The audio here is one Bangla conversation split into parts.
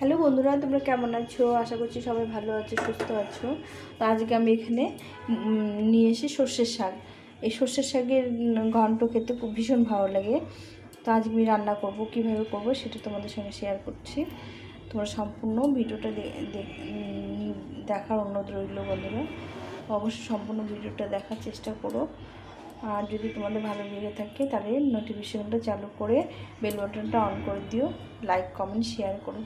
হ্যালো বন্ধুরা, তোমরা কেমন আছো? আশা করছি সবাই ভালো আছো, সুস্থ আছো। তো আজকে আমি এখানে নিয়ে এসে সর্ষের শাক। এই সর্ষের শাকের ঘন্ট খেতে খুব ভীষণ ভালো লাগে। তো আজকে আমি রান্না করব, কীভাবে করব সেটা তোমাদের সঙ্গে শেয়ার করছি। তোমরা সম্পূর্ণ ভিডিওটা দেখার অনুরোধ রইল বন্ধুরা। অবশ্যই সম্পূর্ণ ভিডিওটা দেখার চেষ্টা করো। আর যদি তোমাদের ভালো লেগে থাকে, তাহলে নোটিফিকেশনটা চালু করে বেল বাটনটা অন করে দিও। লাইক কমেন্ট শেয়ার করো।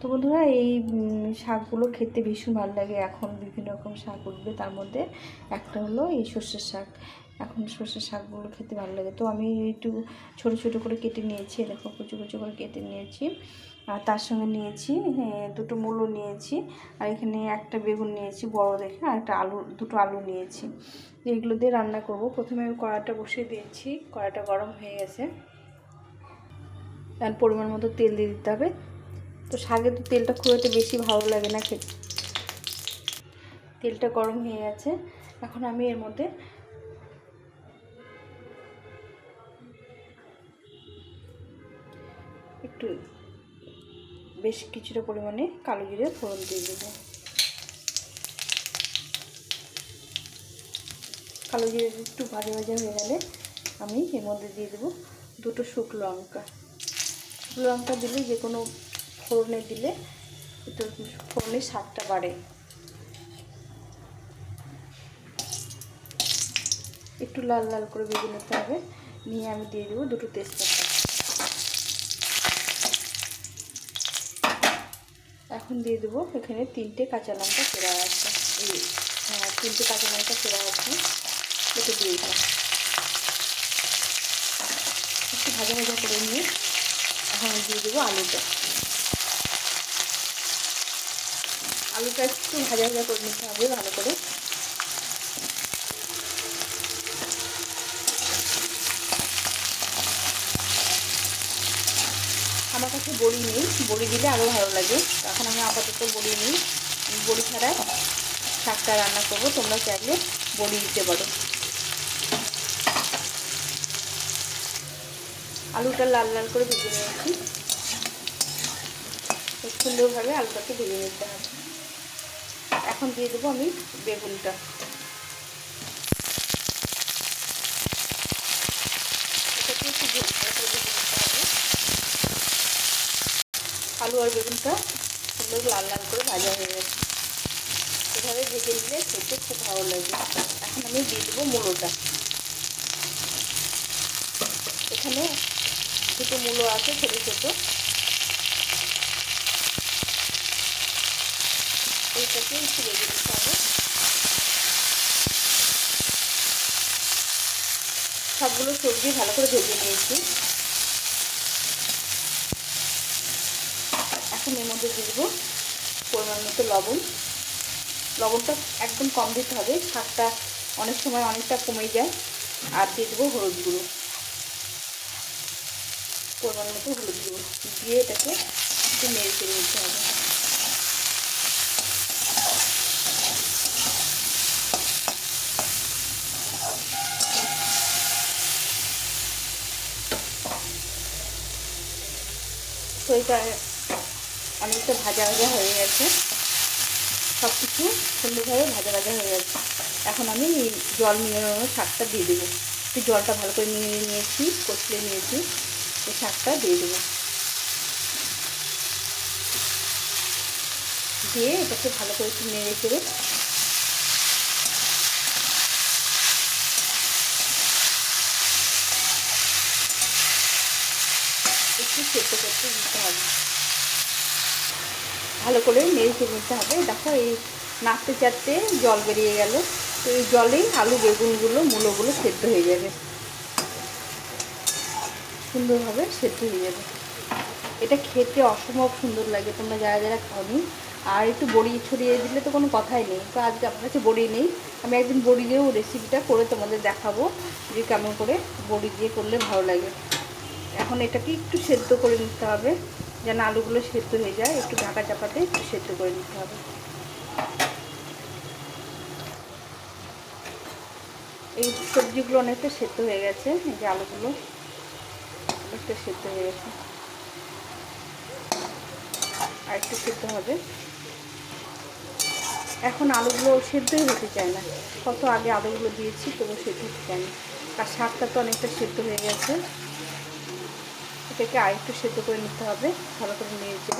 তো বন্ধুরা, এই শাকগুলো খেতে ভীষণ ভালো লাগে। এখন বিভিন্ন রকম শাক উঠবে, তার মধ্যে একটা হলো এই সর্ষের শাক। এখন সর্ষের শাকগুলো খেতে ভালো লাগে। তো আমি একটু ছোট ছোট করে কেটে নিয়েছি দেখো, কুচু কুচু করে কেটে নিয়েছি। আর তার সঙ্গে নিয়েছি দুটো মূলো নিয়েছি, আর এখানে একটা বেগুন নিয়েছি, বড় দেখে, আর একটা আলু, দুটো আলু নিয়েছি। এগুলো দিয়ে রান্না করব। প্রথমে আমি কড়াটা বসিয়ে দিয়েছি কড়াটা গরম হয়ে গেছে। আর পরিমাণ মতো তেল দিয়ে দিতে হবে। তো শাকে তো তেলটা খুব একটা বেশি ভালো লাগে না খেতে। তেলটা গরম হয়ে গেছে। এখন আমি এর মধ্যে একটু বেশ কিছুটা পরিমাণে কালো জিরে ফোড়ন দিয়ে দেবো। কালো জিরে একটু ভাজা ভাজা হয়ে গেলে আমি এর মধ্যে দিয়ে দেবো দুটো শুকনো লঙ্কা। শুকনো লঙ্কা দিলে যে কোনো ফোড়নে দিলে একটু স্বাদটা বাড়ে। একটু লাল লাল করে ভেজে নিতে হবে। নিয়ে আমি দিয়ে দেবো দুটো তেজপাতা। এখন দিয়ে দেবো এখানে তিনটে কাঁচা লঙ্কা চেরা আছে। এই হ্যাঁ তিনটে কাঁচা লঙ্কা চেরা আছে। এটা দিয়ে দিলাম। একটু ভাজা ভাজা করে নিয়ে এখন দিয়ে দেবো আলুটা। আলুটা একটু ভাজা ভাজা করে নিতে হবে ভালো করে। আমার কাছে বড়ি নেই, বড়ি দিলে আরও ভালো লাগে। এখন আমি আপাতত বড়ি নিই। বড়ি ছাড়া শাকটা রান্না করব। তোমরা চাইলে বড়ি দিতে পারো। আলুটা লাল লাল করে ভেজে নিয়েছি। সুন্দরভাবে আলুটাকে ভেজে নিতে হবে। এখন দিয়ে দেবো আমি বেগুনটা। আলু আর বেগুনটা সুন্দর লাল লাল করে ভাজা হয়ে গেছে। এভাবে ভেজে নিলে খেতে খুব ভালো লাগে। এখন আমি দিয়ে দেবো মূলোটা। এখানে দুটো মূলো আছে, ছোটো ছোটো। এইটাকে একটু হবে। সবগুলো সবজি ভালো করে ভেজে নিয়েছি। এখন এর মধ্যে দিয়ে দেবো পরিমাণ মতো লবণ। লবণটা একদম কম দিতে হবে শাকটা অনেক সময় অনেকটা কমে যায়। আর দিয়ে দেবো হলুদ গুঁড়ো। পরিমাণ মতো হলুদ গুঁড়ো। দিয়ে এটাকে একটু নেড়ে চেড়ে নিতে হবে। তো অনেকটা ভাজা ভাজা হয়ে গেছে। সব কিছু সুন্দরভাবে ভাজা ভাজা হয়ে গেছে। এখন আমি জল মিলানো শাকটা দিয়ে দেবো। একটু জলটা ভালো করে নিয়ে নিয়েছি কচলে নিয়েছি এই শাকটা দিয়ে দেবো। দিয়ে এটাকে ভালো করে একটু নেড়ে চেড়ে একটু দিতে হবে ভালো করে নেড়ে নিতে হবে। দেখো এই নাড়তে চাড়তে জল বেরিয়ে গেল। তো এই জলেই আলু, বেগুনগুলো, মূলোগুলো সেদ্ধ হয়ে যাবে। সুন্দরভাবে সেদ্ধ হয়ে যাবে। এটা খেতে অসম্ভব সুন্দর লাগে। তোমরা যারা যারা খাওনি, আর একটু বড়ি ছড়িয়ে দিলে তো কোনো কথাই নেই। তো আজকে আপনার কাছে বড়ি নেই। আমি একদিন বড়ি দিয়েও রেসিপিটা করে তোমাদের দেখাবো যে কেমন করে বড়ি দিয়ে করলে ভালো লাগে। এখন এটাকে একটু সেদ্ধ করে নিতে হবে, যেন আলুগুলো সেদ্ধ হয়ে যায়। একটু ঢাকা চাপাতে একটু সেদ্ধ করে নিতে হবে। এই সবজিগুলো অনেকটা সেদ্ধ হয়ে গেছে, এই যে আলুগুলো অনেকটা সেদ্ধ হয়ে গেছে। আর একটু সেদ্ধ হবে। এখন আলুগুলো সেদ্ধই হতে চায় না। কত আগে আলুগুলো দিয়েছি, তবু সেদ্ধ হতে চায় না। আর শাকটা তো অনেকটা সেদ্ধ হয়ে গেছে। এটাকে আর একটু সেদ্ধ করে নিতে হবে, ভালো করে নিয়ে যাব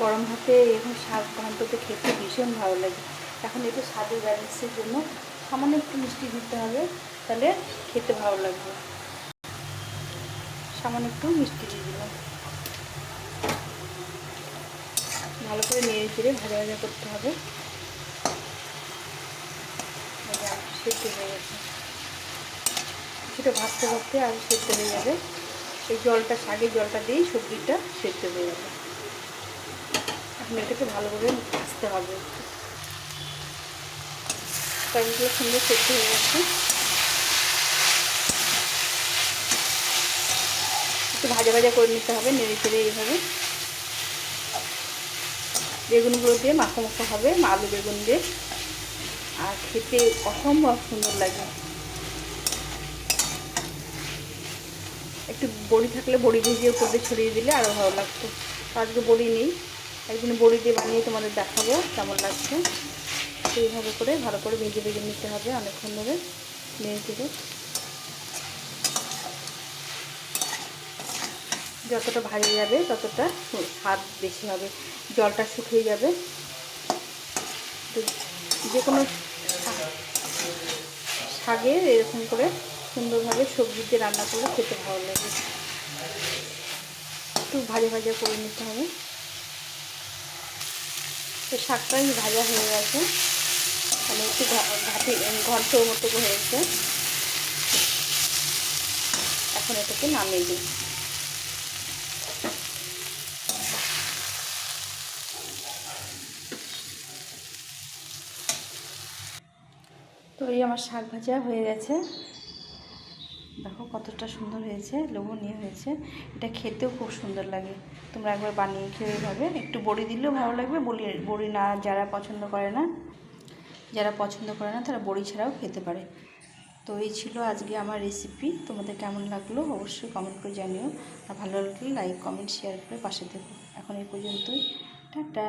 গরম ভাতে এখন শাক ঘন্টতে খেতে ভীষণ ভালো লাগে। এখন একটু স্বাদের ব্যালেন্সের জন্য সামান্য একটু মিষ্টি দিতে হবে, তাহলে খেতে ভালো লাগবে। সামান্য একটু মিষ্টি দিয়ে দিলাম। ভালো করে নেড়ে চেড়ে ভাজা ভাজা করতে হবে। সেদ্ধ হয়ে গেছে। কিছুটা ভাজতে ভাজতে আর সেদ্ধ হয়ে যাবে। এই জলটা, শাকের জলটা দিয়েই সবজিটা সেদ্ধ হয়ে যাবে। এখন এটাকে ভালোভাবে ভাজতে হবে। সুন্দর সেদ্ধ হয়ে গেছে। একটু ভাজা ভাজা করে নিতে হবে, নেড়ে চেড়ে এইভাবে। বেগুনগুলো দিয়ে মাখো মাখো হবে আলু বেগুন দিয়ে। আর খেতে অসম্ভব সুন্দর লাগে। একটু বড়ি থাকলে বড়ি ভিজিয়ে উপর দিয়ে ছড়িয়ে দিলে আরও ভালো লাগতো। আজকে বড়ি নেই। একদিন বড়ি দিয়ে বানিয়ে তোমাদের দেখাবো কেমন লাগছে। সেইভাবে করে ভালো করে ভেজে ভেজে নিতে হবে অনেকক্ষণ ধরে। চেড়ে যতটা ভাজা যাবে, ততটা স্বাদ বেশি হবে। জলটা শুকিয়ে যাবে। যে কোনো শাকে এরকম করে সুন্দরভাবে সবজি দিয়ে রান্না করলে খেতে ভালো লাগে। একটু ভাজা ভাজা করে নিতে হবে। তো শাকটাই ভাজা হয়ে গেছে। মানে একটু ঘাটি, ঘন্ট মতো হয়েছে। এখন এটাকে নামিয়ে দিই। তো এই আমার শাক ভাজা হয়ে গেছে। দেখো কতটা সুন্দর হয়েছে, লোভনীয় হয়েছে। এটা খেতেও খুব সুন্দর লাগে। তোমরা একবার বানিয়ে খেয়ে এইভাবে একটু বড়ি দিলেও ভালো লাগবে বড়ি বড়ি না যারা পছন্দ করে না, যারা পছন্দ করে না, তারা বড়ি ছাড়াও খেতে পারে। তো এই ছিল আজকে আমার রেসিপি তোমাদের কেমন লাগল অবশ্যই কমেন্ট করে জানিও। আর ভালো লাগলে লাইক কমেন্ট শেয়ার করে পাশে দেখো এখন এই পর্যন্তই। টাটা!